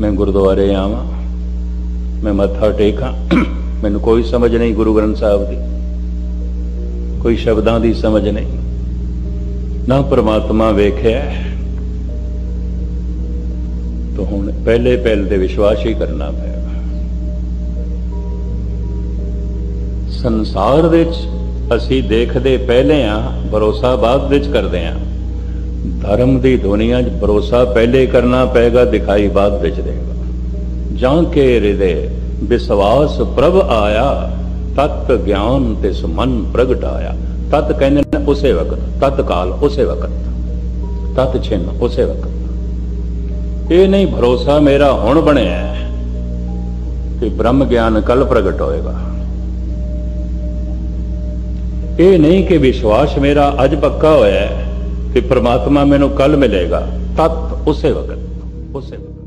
ਮੈਂ ਗੁਰਦੁਆਰੇ ਆਵਾਂ, ਮੈਂ ਮੱਥਾ ਟੇਕਾਂ, ਮੈਨੂੰ ਕੋਈ ਸਮਝ ਨਹੀਂ ਗੁਰੂ ਗ੍ਰੰਥ ਸਾਹਿਬ ਦੀ। ਕੋਈ ਸ਼ਬਦਾਂ ਦੀ ਸਮਝ ਨਹੀਂ। ਨਾ ਪ੍ਰਮਾਤਮਾ ਵੇਖਿਆ ਤਾਂ ਹੁਣ ਪਹਿਲੇ ਪਹਿਲ ਤੇ ਵਿਸ਼ਵਾਸ ਹੀ ਕਰਨਾ ਪਿਆ। ਸੰਸਾਰ ਵਿੱਚ ਅਸੀਂ ਦੇਖਦੇ ਪਹਿਲੇ ਆ ਭਰੋਸਾ ਬਾਅਦ ਵਿੱਚ ਕਰਦੇ ਆ ਧਰਮ ਦੀ ਦੁਨੀਆ 'ਚ ਭਰੋਸਾ ਪਹਿਲੇ ਕਰਨਾ ਪਏਗਾ, ਦਿਖਾਈ ਬਾਅਦ ਵਿੱਚ ਦੇਗਾ। ਜਾਂ ਕੇ ਹਿਰਦੇ ਵਿਸ਼ਵਾਸ ਪ੍ਰਭ ਆਇਆ, ਤਤ ਗਿਆਨ ਤੇ ਸੁਮਨ ਪ੍ਰਗਟ ਆਇਆ। ਤਤ ਕਹਿੰਦੇ ਨੇ ਉਸੇ ਵਕਤ, ਤਤ ਕਾਲ ਉਸੇ ਵਕਤ, ਤਤ ਛਿੰਨ ਉਸੇ ਵਕਤ। ਇਹ ਨਹੀਂ ਭਰੋਸਾ ਮੇਰਾ ਹੁਣ ਬਣਿਆ ਕਿ ਬ੍ਰਹਮ ਗਿਆਨ ਕੱਲ ਪ੍ਰਗਟ ਹੋਏਗਾ। ਇਹ ਨਹੀਂ ਕਿ ਵਿਸ਼ਵਾਸ ਮੇਰਾ ਅੱਜ ਪੱਕਾ ਹੋਇਆ ਹੈ। ਕਿ ਪ੍ਰਮਾਤਮਾ ਮੈਨੂੰ ਕੱਲ ਮਿਲੇਗਾ ਤਤ ਉਸੇ ਵਕਤ ਉਸੇ ਵਕਤ।